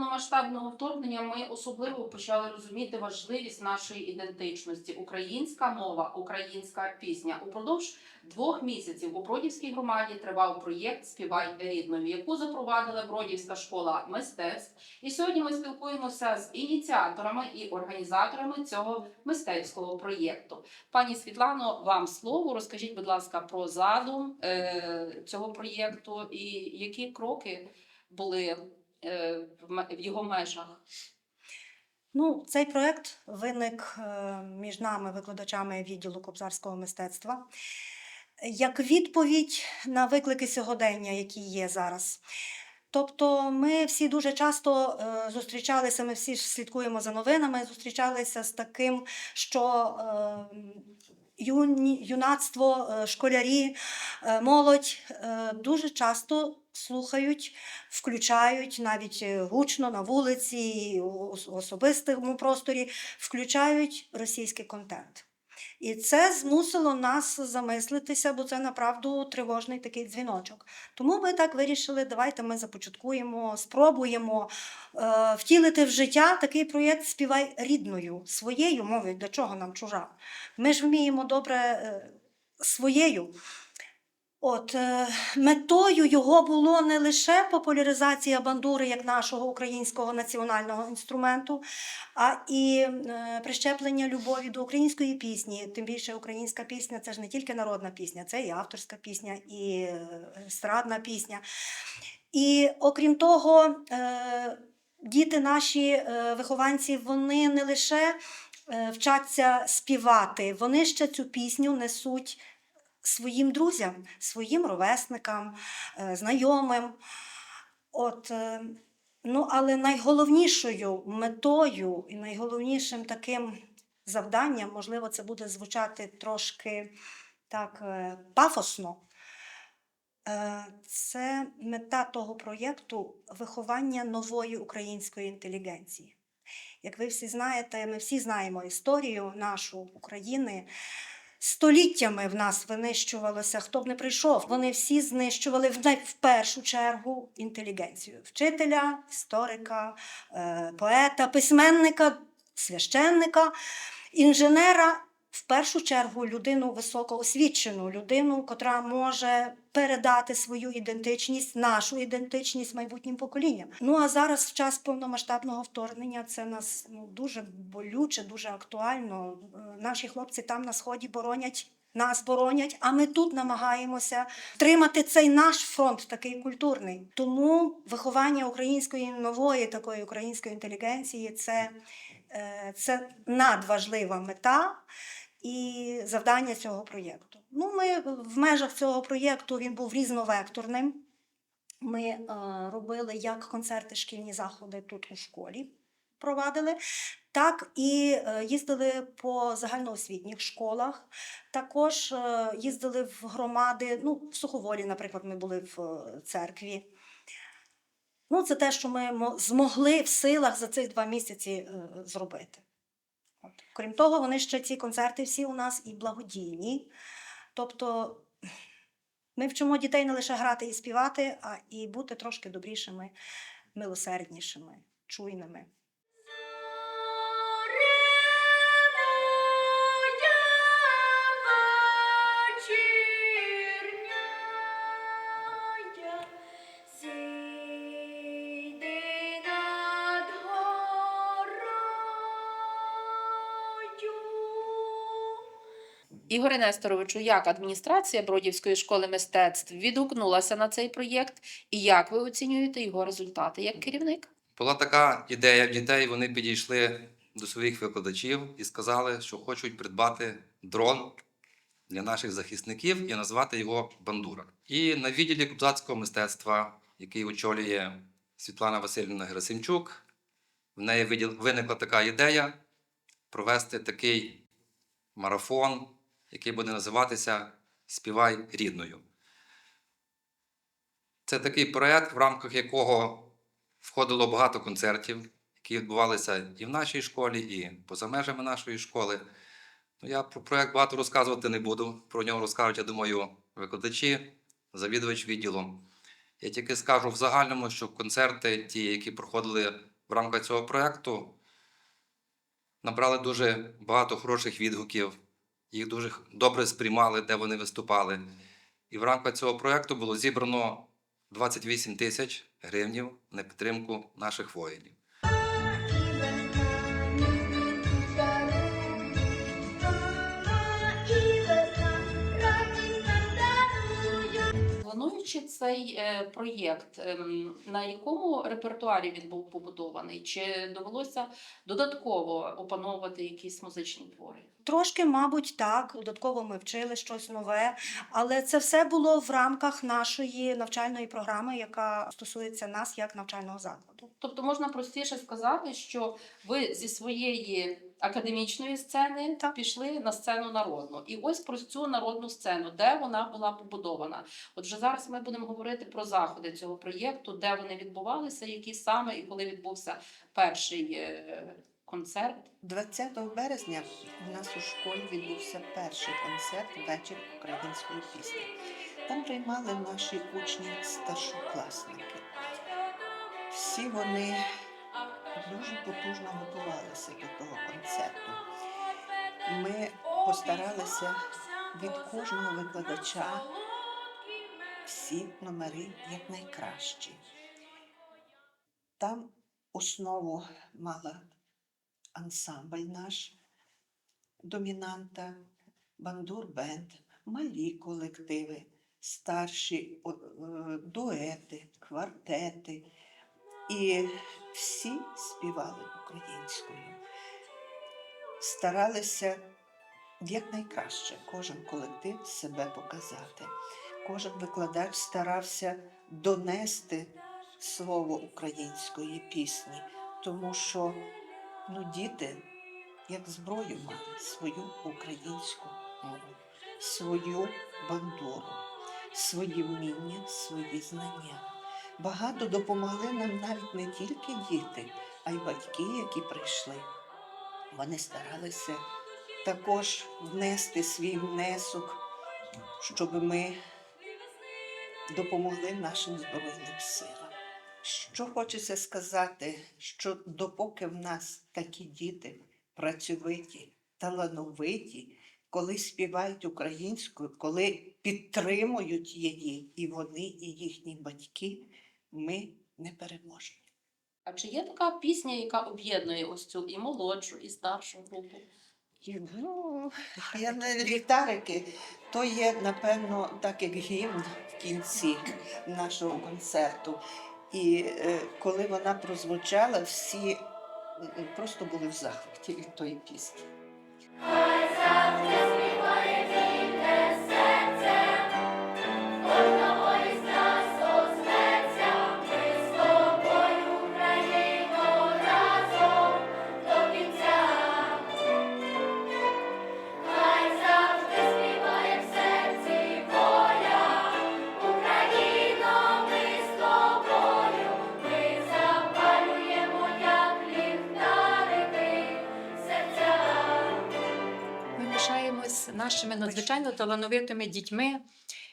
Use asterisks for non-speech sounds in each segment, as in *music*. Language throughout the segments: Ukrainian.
повномасштабного вторгнення ми особливо почали розуміти важливість нашої ідентичності. Українська мова, українська пісня. Упродовж двох місяців у Бродівській громаді тривав проєкт Співай рідною, яку запровадила Бродівська школа мистецтв. І сьогодні ми спілкуємося з ініціаторами і організаторами цього мистецького проєкту. Пані Світлано, вам слово. Розкажіть, будь ласка, про задум е, цього проєкту і які кроки були в його межах. Ну, цей проект виник е, між нами, викладачами відділу кобзарського мистецтва, як відповідь на виклики сьогодення, які є зараз. Тобто ми всі дуже часто е, зустрічалися, ми всі слідкуємо за новинами, зустрічалися з таким, що е, юні, юнацтво, е, школярі, е, молодь е, дуже часто слухають включають навіть гучно на вулиці, у особистому просторі, включають російський контент. І це змусило нас замислитися, бо це направду тривожний такий дзвіночок. Тому ми так вирішили, давайте ми започаткуємо, спробуємо е, втілити в життя такий проєкт Співай рідною, своєю мовою, для чого нам чужа. Ми ж вміємо добре е, своєю. От е, метою його було не лише популяризація бандури як нашого українського національного інструменту, а і е, прищеплення любові до української пісні. Тим більше українська пісня це ж не тільки народна пісня, це і авторська пісня, і е, естрадна пісня. І окрім того, діти наші вихованці, вони не лише вчаться співати, вони ще цю пісню несуть своїм друзям, своїм ровесникам, е, знайомим. От, е, ну, але найголовнішою метою і найголовнішим таким завданням, можливо, це буде звучати трошки так е, пафосно. Це мета того проєкту виховання нової української інтелігенції. Як ви всі знаєте, ми всі знаємо історію нашу України. Століттями в нас винищувалося, хто б не прийшов. Вони всі знищували в, першу чергу інтелігенцію: вчителя, історика, е, поета, письменника, священника, інженера. В першу чергу людину високоосвічену, людину, котра може передати свою ідентичність, нашу ідентичність майбутнім поколінням. Ну а зараз, в час повномасштабного вторгнення, це нас ну, дуже болюче, дуже актуально. Е, Наші хлопці там на сході боронять. Нас боронять, а ми тут намагаємося тримати цей наш фронт такий культурний. Тому виховання української нової такої української інтелігенції це, е, це надважлива мета і завдання цього проєкту. Ну, ми в межах цього проєкту він був різновекторним. Ми е, робили як концерти, шкільні заходи тут у школі провадили, так і е, їздили по загальноосвітніх школах. Також е, їздили в громади, ну, в Суховолі, наприклад, ми були в е, церкві. Ну, це те, що ми змогли в силах за цих два місяці е, зробити. Крім того, вони ще ці концерти всі у нас і благодійні. Тобто ми вчимо дітей не лише грати і співати, а і бути трошки добрішими, милосерднішими, чуйними. Ігоре Несторовичу, як адміністрація Бродівської школи мистецтв відгукнулася на цей проєкт, і як ви оцінюєте його результати як керівник? Була така ідея в дітей, вони підійшли до своїх викладачів і сказали, що хочуть придбати дрон для наших захисників і назвати його Бандура. І на відділі кобзацького мистецтва, який очолює Світлана Васильівна Герасимчук, в неї виникла така ідея провести такий марафон, який буде називатися Співай рідною. Це такий проект, в рамках якого входило багато концертів, які відбувалися і в нашій школі, і поза межами нашої школи. Ну, я про проект багато розказувати не буду. Про нього розкажуть, я думаю, викладачі, завідувач відділу. Я тільки скажу в загальному, що концерти, ті, які проходили в рамках цього проєкту, набрали дуже багато хороших відгуків. Їх дуже добре сприймали, де вони виступали. І в рамках цього проєкту було зібрано 28 тисяч гривнів на підтримку наших воїнів. Плануючи цей е, проєкт, ем, на якому репертуарі він був побудований? Чи довелося додатково опановувати якісь музичні твори? Трошки, мабуть, так. Додатково ми вчили щось нове, але це все було в рамках нашої навчальної програми, яка стосується нас як навчального закладу. Тобто можна простіше сказати, що ви зі своєї академічної сцени Так. пішли на сцену народну. І ось про цю народну сцену, де вона була побудована. От вже зараз ми будемо говорити про заходи цього проєкту, де вони відбувалися, які саме і коли відбувся перший е, концерт. 20 березня у нас у школі відбувся перший концерт Вечір української пісні. Там приймали наші учні старшокласники. Всі вони дуже потужно готувалися до того концерту. Ми постаралися від кожного викладача всі номери якнайкращі. Там основу мала ансамбль наш, домінанта, бандур-бенд, малі колективи, старші е, дуети, квартети. І всі співали українською. Старалися якнайкраще кожен колектив себе показати. Кожен викладач старався донести слово української пісні, тому що ну, діти як зброю мали свою українську мову, свою бандуру, свої вміння, свої знання. Багато допомогли нам навіть не тільки діти, а й батьки, які прийшли. Вони старалися також внести свій внесок, щоб ми допомогли нашим Збройним силам. Що хочеться сказати, що допоки в нас такі діти працьовиті, талановиті, коли співають українською, коли підтримують її і вони, і їхні батьки, ми не переможемо. А чи є така пісня, яка об'єднує ось цю і молодшу, і старшу групу? Ну, я не ліхтарики, то є, напевно, так як гімн в кінці нашого концерту. І е, коли вона прозвучала, всі просто були в захваті від тої пісні. Нашими надзвичайно талановитими дітьми,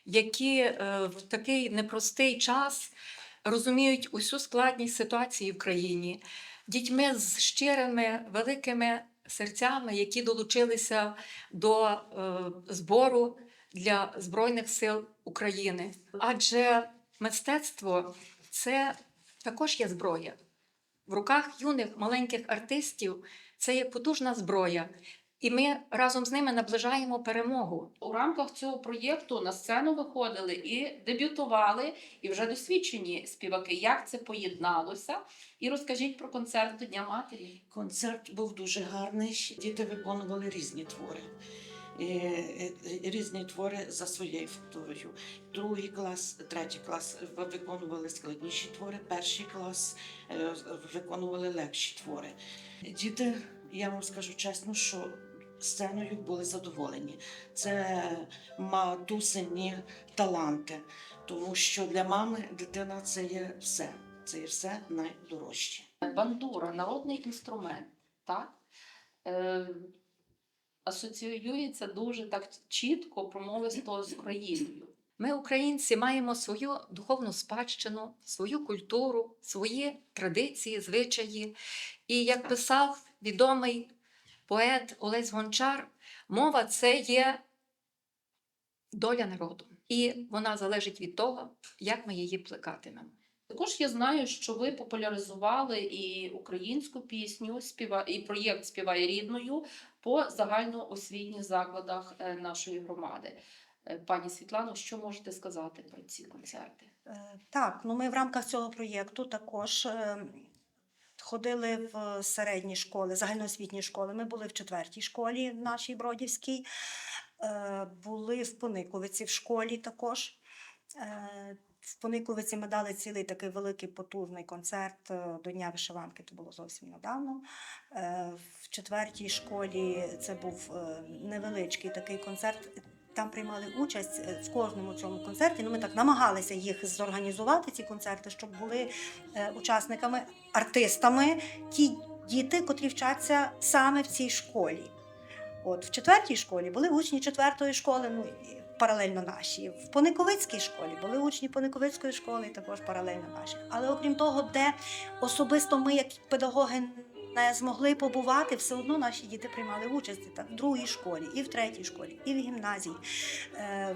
які е, в такий непростий час розуміють усю складність ситуації в країні, дітьми з щирими великими серцями, які долучилися до е, збору для Збройних сил України. Адже мистецтво це також є зброя. В руках юних маленьких артистів це є потужна зброя. І ми разом з ними наближаємо перемогу. У рамках цього проєкту на сцену виходили і дебютували, і вже досвідчені співаки. Як це поєдналося? І розкажіть про концерт до Дня матері. Концерт був дуже гарний. Діти виконували різні твори. Е, е, Різні твори за своєю фактурою. Другий клас, третій клас виконували складніші твори, перший клас е, виконували легші твори. Діти, я вам скажу чесно, що сценою були задоволені. Це матусині таланти, тому що для мами дитина це є все. Це є все найдорожче. Бандура, народний інструмент, так? Е, асоціюється дуже так чітко, промовисто з Україною. Ми, українці, маємо свою духовну спадщину, свою культуру, свої традиції, звичаї. І як писав відомий поет Олесь Гончар, мова це є доля народу. І вона залежить від того, як ми її плекатимемо. Також я знаю, що ви популяризували і українську пісню, співа і проєкт Співає рідною по загальноосвітніх закладах е, нашої громади. Е, Пані Світлано, що можете сказати про ці концерти? Е, Так, ну ми в рамках цього проєкту також ходили в середні школи, загальноосвітні школи. Ми були в четвертій школі нашій Бродівській, е, були в Пониковиці в школі також. Е, В Пониковиці ми дали цілий такий великий потужний концерт е, до Дня вишиванки, це було зовсім недавно. В четвертій школі це був невеличкий такий концерт. Там приймали участь е, в кожному цьому концерті. Ну, ми так намагалися їх зорганізувати, ці концерти, щоб були е, учасниками, артистами, ті діти, котрі вчаться саме в цій школі. От в четвертій школі були учні четвертої школи, ну паралельно наші. В Пониковицькій школі були учні Пониковицької школи, також паралельно наші. Але окрім того, де особисто ми, як педагоги, змогли побувати, все одно наші діти приймали участь в другій школі, і в третій школі, і в гімназії. Е,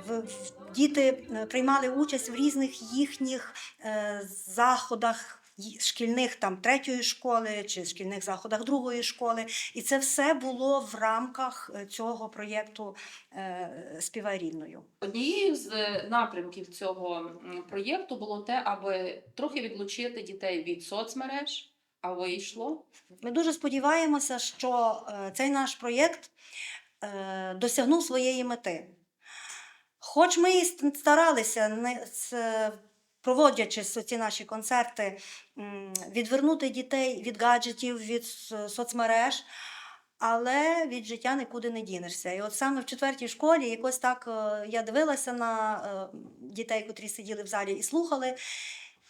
діти е, приймали участь в різних їхніх е, заходах. Шкільних там третьої школи чи шкільних заходах другої школи, і це все було в рамках цього проєкту Співай рідною. Однією з напрямків цього проєкту було те, аби трохи відлучити дітей від соцмереж, а вийшло. Ми дуже сподіваємося, що е, цей наш проєкт е, досягнув своєї мети. Хоч ми і старалися, проводячи ці наші концерти, відвернути дітей від гаджетів, від соцмереж, але від життя нікуди не дінешся. І от саме в четвертій школі якось так е, я дивилася на дітей, котрі сиділи в залі і слухали,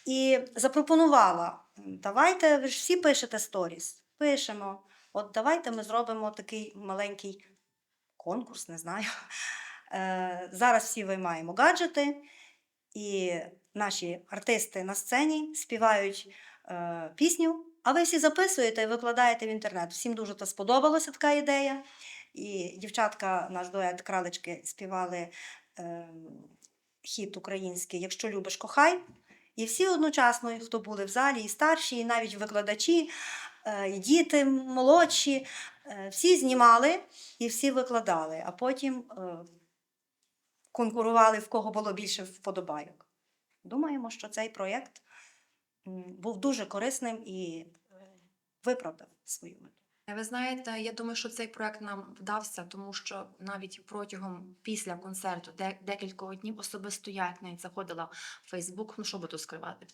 і запропонувала: давайте, ви ж всі пишете сторіс. Пишемо. От давайте ми зробимо такий маленький конкурс, не знаю. Е, зараз всі виймаємо гаджети, і наші артисти на сцені співають е, пісню, а ви всі записуєте і викладаєте в інтернет. Всім дуже то сподобалася така ідея. І дівчатка, наш дует кралечки, співали е, хіт український Якщо любиш, кохай. І всі одночасно, хто були в залі, і старші, і навіть викладачі, е, і діти молодші, е, всі знімали і всі викладали, а потім е, конкурували, в кого було більше вподобайок. Думаємо, що цей проєкт був дуже корисним і виправдав свою мету. Ви знаєте, я думаю, що цей проект нам вдався, тому що навіть протягом після концерту декількох днів особисто я навіть заходила в Фейсбук, ну що би тут скривати,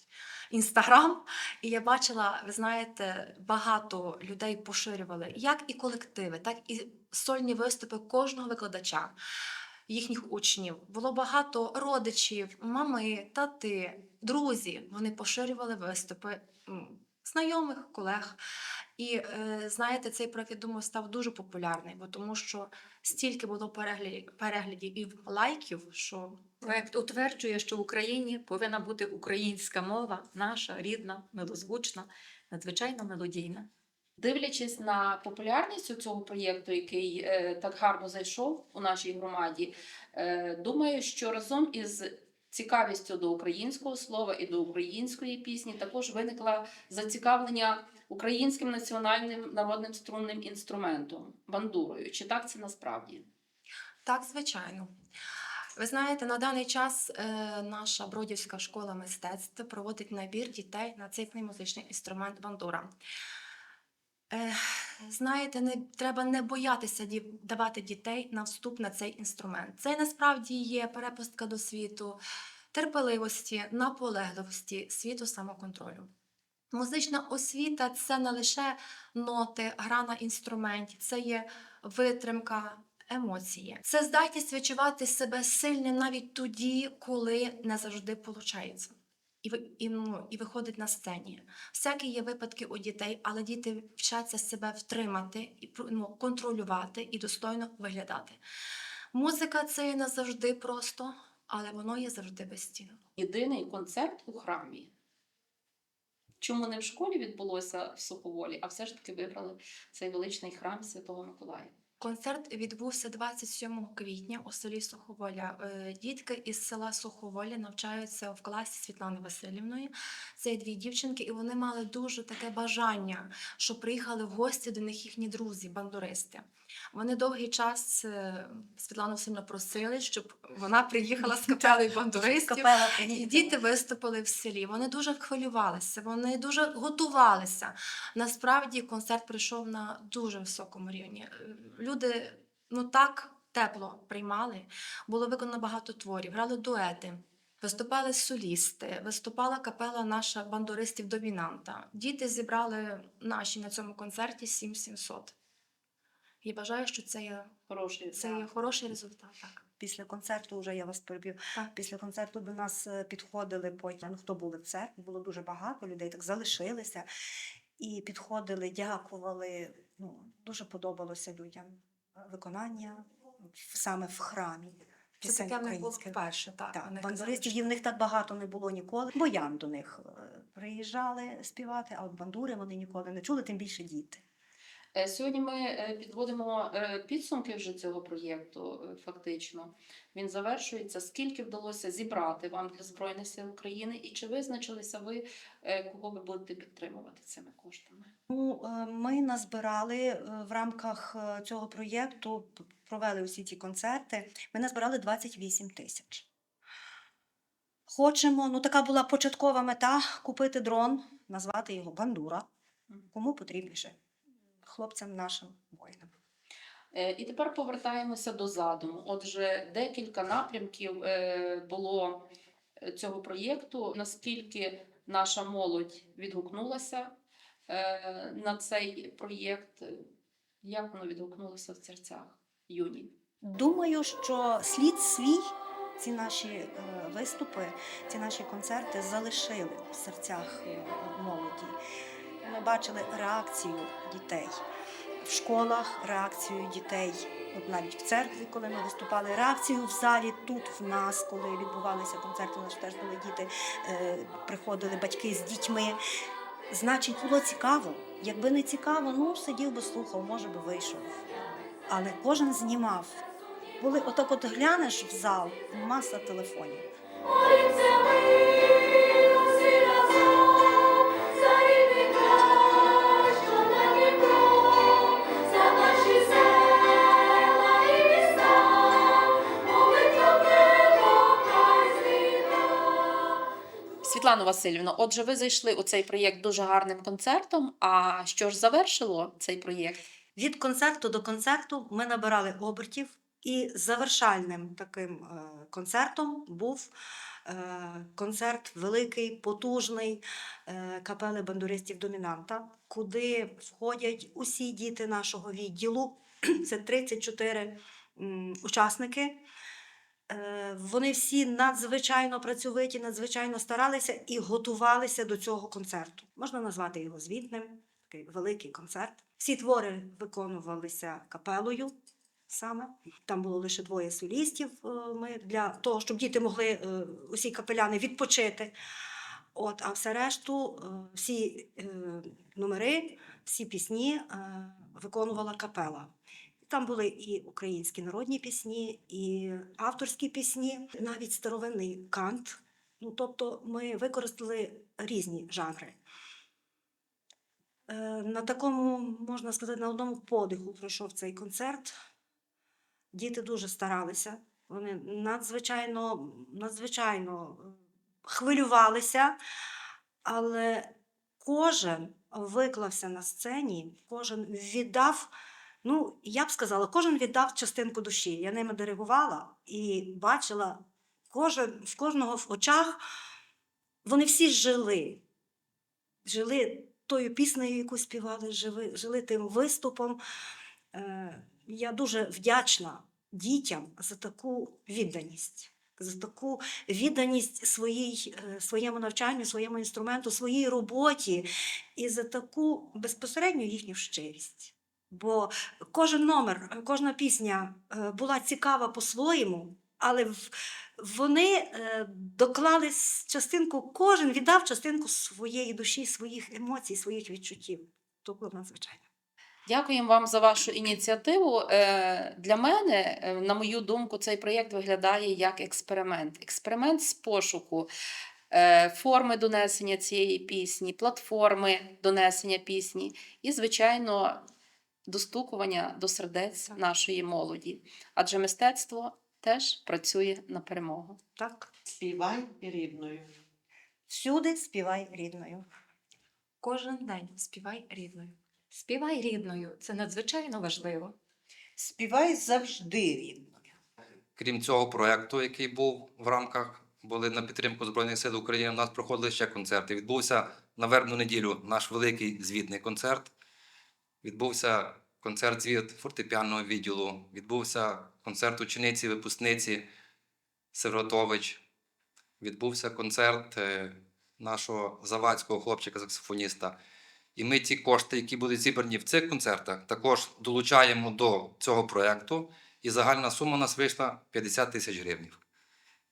Інстаграм, і я бачила, ви знаєте, багато людей поширювали як і колективи, так і сольні виступи кожного викладача. Їхніх учнів було багато родичів, мами, тати, друзі. Вони поширювали виступи знайомих, колег. І е, знаєте, цей проект, я думаю, став дуже популярний, бо тому що стільки було переглядів, переглядів і лайків, що Проект утверджує, що в Україні повинна бути українська мова, наша рідна, милозвучна, надзвичайно мелодійна. Дивлячись на популярність цього проєкту, який е, так гарно зайшов у нашій громаді, е, думаю, що разом із цікавістю до українського слова і до української пісні також виникла зацікавлення українським національним народним струнним інструментом бандурою. Чи так це насправді? так, звичайно. Ви знаєте, на даний час е, наша Бродівська школа мистецтв проводить набір дітей на цей музичний інструмент бандура. Знаєте, не треба не боятися давати дітей на вступ на цей інструмент. Це насправді є перепустка до світу, терпеливості, наполегливості, світу самоконтролю. Музична освіта це не лише ноти, гра на інструменті, це є витримка, емоції. Це здатність відчувати себе сильним навіть тоді, коли не завжди виходить. І, і, ну, і виходить на сцені. Всякі є випадки у дітей, але діти вчаться себе втримати, і ну, контролювати і достойно виглядати. Музика це не завжди просто, але воно є завжди безцінно. Єдиний концерт у храмі. Чому не в школі відбулося в Суховолі, а все ж таки вибрали цей величний храм Святого Миколая? Концерт відбувся 27 квітня у селі Суховоля. Е, Дітки із села Суховоля навчаються в класі Світлани Васильівної. Це дві дівчинки, і вони мали дуже таке бажання, що приїхали в гості до них їхні друзі, бандуристи. Вони довгий час е, Світлану Васильівну просили, щоб вона приїхала з капелею *laughs* бандуристів. І діти виступили в селі. Вони дуже хвилювалися, вони дуже готувалися. Насправді концерт прийшов на дуже високому рівні. Е, Люди ну так тепло приймали. Було виконано багато творів, грали дуети. Виступали солісти, виступала капела наша бандуристів домінанта. Діти зібрали наші на цьому концерті 7700. І вважаю, що це є, Хороший це є хороший результат. Так. Після концерту, вже я вас перебив. Після концерту до нас е, підходили потім, ну, хто були в церкві, було дуже багато людей, так залишилися. І підходили, дякували. Ну, дуже подобалося людям е, виконання саме в храмі. Це таке в них було вперше. Так, Так, вони казали, бандуристів що- і в них так багато не було ніколи. Боян до них е, приїжджали співати, а от бандури вони ніколи не чули, тим більше діти. Е, Сьогодні ми е, підводимо е, підсумки вже цього проєкту. Фактично він завершується. Скільки вдалося зібрати вам для збройних сил України, і чи визначилися ви, кого ви будете підтримувати цими коштами? Ну, ми назбирали в рамках цього проєкту, провели усі ці концерти. Ми назбирали 28 тисяч. Хочемо, ну така була початкова мета купити дрон, назвати його Бандура. Кому потрібніше? Хлопцям нашим воїнам. Е, І тепер повертаємося до задуму. Отже, декілька напрямків е, було е, цього проєкту. Наскільки наша молодь відгукнулася на цей проєкт? Як воно відгукнулося в серцях юні? Думаю, що слід свій ці наші виступи, ці наші концерти залишили в серцях молоді. Ми бачили реакцію дітей в школах, реакцію дітей, от навіть в церкві, коли ми виступали, реакцію в залі тут в нас, коли відбувалися концерти, у теж були діти, е, приходили батьки з дітьми. Значить, було цікаво. Якби не цікаво, ну сидів би слухав, може би вийшов. Але кожен знімав. Були отак, от глянеш в зал, маса телефонів. Світлано Васильівно, отже, ви зайшли у цей проєкт дуже гарним концертом. А що ж завершило цей проєкт? Від концерту до концерту ми набирали обертів, і завершальним таким е, концертом був е, концерт великий, потужний е, капели бандуристів домінанта, куди входять усі діти нашого відділу. *clears throat* Це 34 м, учасники. Е, Вони всі надзвичайно працьовиті, надзвичайно старалися і готувалися до цього концерту. Можна назвати його звітним, такий великий концерт. Всі твори виконувалися капелою саме. Там було лише двоє солістів. е, Ми для того, щоб діти могли е, усі капеляни відпочити. От, а все решту, всі номери, всі пісні виконувала капела. Там були і українські народні пісні, і авторські пісні, навіть старовинний кант. Ну, тобто ми використали різні жанри. Е, На такому, можна сказати, на одному подиху пройшов цей концерт. Діти дуже старалися. Вони надзвичайно, надзвичайно е, хвилювалися, але кожен виклався на сцені, кожен віддав. Ну, я б сказала, кожен віддав частинку душі. Я ними диригувала і бачила кожен, в кожного в очах. Вони всі жили, жили тою піснею, яку співали, жили, жили тим виступом. Е, я дуже вдячна дітям за таку відданість, за таку відданість своїй, е, своєму навчанню, своєму інструменту, своїй роботі і за таку безпосередню їхню щирість. Бо кожен номер, кожна пісня е, була цікава по-своєму, але вони е, доклали частинку, кожен віддав частинку своєї душі, своїх емоцій, своїх відчуттів. То було надзвичайно. Дякуємо вам за вашу ініціативу. Е, Для мене, на мою думку, цей проєкт виглядає як експеримент. Експеримент з пошуку форми донесення цієї пісні, платформи донесення пісні і, звичайно, достукування до сердець нашої молоді. Адже мистецтво теж працює на перемогу. Так, Співай рідною. всюди співай рідною. Кожен день співай рідною. Співай рідною це надзвичайно важливо. Співай завжди рідною. Крім цього проекту, який був в рамках були на підтримку Збройних сил України, у нас проходили ще концерти. Відбувся на вербну неділю наш великий звітний концерт. Відбувся концерт звіт фортепіанного відділу, відбувся концерт учениці, випускниці Севротович. Відбувся концерт е, нашого завадського хлопчика-саксофоніста. І ми ті кошти, які будуть зібрані в цих концертах, також долучаємо до цього проєкту. І загальна сума у нас вийшла 50 тисяч гривень.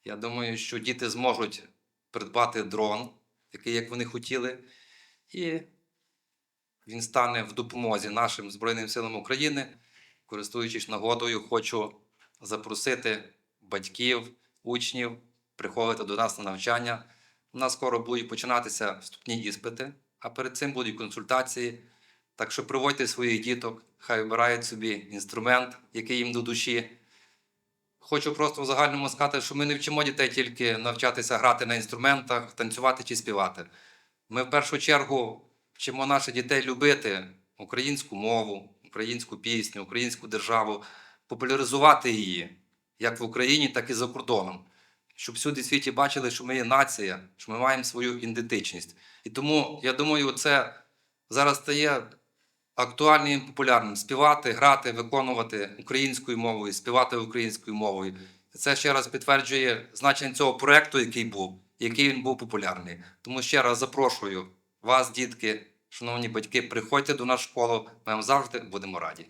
Я думаю, що діти зможуть придбати дрон, який як вони хотіли, і він стане в допомозі нашим Збройним силам України. Користуючись нагодою, хочу запросити батьків, учнів приходити до нас на навчання. У нас скоро будуть починатися вступні іспити, а перед цим будуть консультації. Так що приводьте своїх діток, хай обирають собі інструмент, який їм до душі. Хочу просто в загальному сказати, що ми не вчимо дітей тільки навчатися грати на інструментах, танцювати чи співати. Ми в першу чергу вчимо наших дітей любити українську мову, українську пісню, українську державу, популяризувати її як в Україні, так і за кордоном. Щоб всюди в світі бачили, що ми є нація, що ми маємо свою ідентичність. І тому, я думаю, це зараз стає актуальним і популярним співати, грати, виконувати українською мовою, співати українською мовою. Це ще раз підтверджує значення цього проекту, який був, який він був популярний. Тому ще раз запрошую вас, дітки, шановні батьки, приходьте до нас в школу. Ми вам завжди будемо раді.